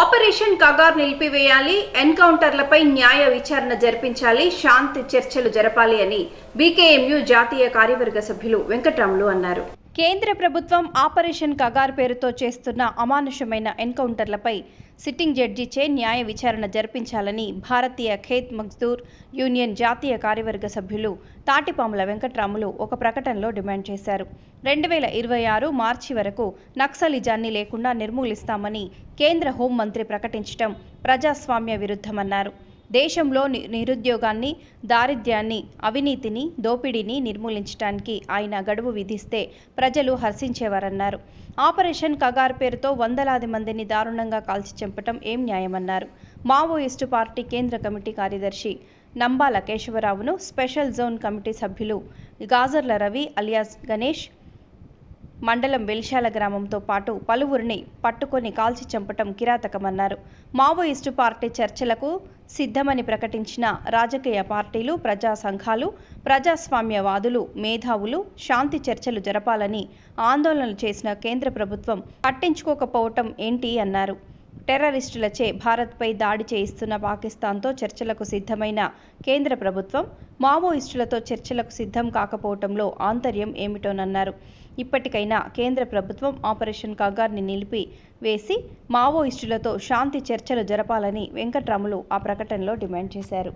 Operation Kagar నిలిపివేయాలి ఎన్కౌంటర్లపై న్యాయ విచారణ జరిపించాలి శాంతి చర్చలు జరపాలి అని బీకేఎంయు జాతీయ కార్యవర్గ సభ్యులు వెంకట్రాములు అన్నారు. కేంద్ర ప్రభుత్వం ఆపరేషన్ కగార్ పేరుతో చేస్తున్న అమానుషమైన ఎన్కౌంటర్లపై సిట్టింగ్ జడ్జిచే న్యాయ విచారణ జరిపించాలని భారతీయ ఖేత్ మజ్దూర్ యూనియన్ జాతీయ కార్యవర్గ సభ్యులు తాటిపాముల వెంకట్రాములు ఒక ప్రకటనలో డిమాండ్ చేశారు. రెండు వేల ఇరవై ఆరు మార్చి వరకు నక్సలిజాన్ని లేకుండా నిర్మూలిస్తామని కేంద్ర హోంమంత్రి ప్రకటించడం ప్రజాస్వామ్య విరుద్ధమన్నారు. దేశంలో ని- నిరుద్యోగాన్ని దారిద్ర్యాన్ని అవినీతిని దోపిడీని నిర్మూలించడానికి ఆయన గడువు విధిస్తే ప్రజలు హర్షించేవారన్నారు. ఆపరేషన్ కగార్ పేరుతో వందలాది మందిని దారుణంగా కాల్చి చంపటం ఏం న్యాయమన్నారు. మావోయిస్టు పార్టీ కేంద్ర కమిటీ కార్యదర్శి నంబాల కేశవరావును స్పెషల్ జోన్ కమిటీ సభ్యులు గాజర్ల రవి అలియాస్ గణేష్ మండలం వెల్శాల గ్రామంతో పాటు పలువురిని పట్టుకొని కాల్చి చంపటం కిరాతకమన్నారు. మావోయిస్టు పార్టీ చర్చలకు సిద్ధమని ప్రకటించిన రాజకీయ పార్టీలు ప్రజా సంఘాలు ప్రజాస్వామ్యవాదులు మేధావులు శాంతి చర్చలు జరపాలని ఆందోళనలు చేసిన కేంద్ర ప్రభుత్వం పట్టించుకోకపోవటం ఏంటి అన్నారు. టెర్రరిస్టులచే భారత్పై దాడి చేయిస్తున్న పాకిస్తాన్తో చర్చలకు సిద్ధమైన కేంద్ర ప్రభుత్వం మావోయిస్టులతో చర్చలకు సిద్ధం కాకపోవటంలో ఆంతర్యం ఏమిటోనన్నారు. ఇప్పటికైనా కేంద్ర ప్రభుత్వం ఆపరేషన్ కగార్ని నిలిపి వేసి మావోయిస్టులతో శాంతి చర్చలు జరపాలని వెంకట్రాములు ఆ ప్రకటనలో డిమాండ్ చేశారు.